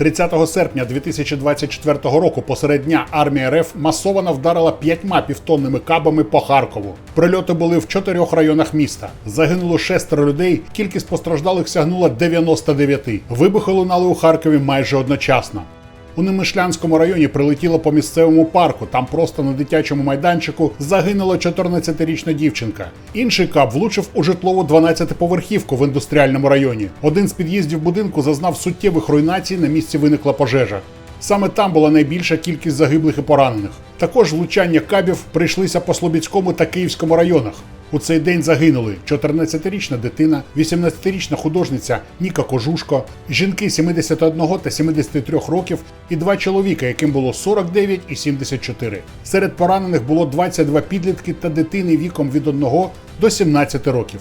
30 серпня 2024 року посеред дня армія РФ масовано вдарила п'ятьма півтонними кабами по Харкову. Прильоти були в чотирьох районах міста. Загинуло шестеро людей. Кількість постраждалих сягнула 99. Вибухи лунали у Харкові майже одночасно. У Немишлянському районі прилетіло по місцевому парку. Там просто на дитячому майданчику загинула 14-річна дівчинка. Інший кап влучив у житлову 12-поверхівку в індустріальному районі. Один з під'їздів будинку зазнав суттєвих руйнацій. На місці виникла пожежа. Саме там була найбільша кількість загиблих і поранених. Також влучання кабів прийшлися по Слобідському та Київському районах. У цей день загинули 14-річна дитина, 18-річна художниця Ніка Кожушко, жінки 71 та 73 років і два чоловіка, яким було 49 і 74. Серед поранених було 22 підлітки та дитини віком від 1 до 17 років.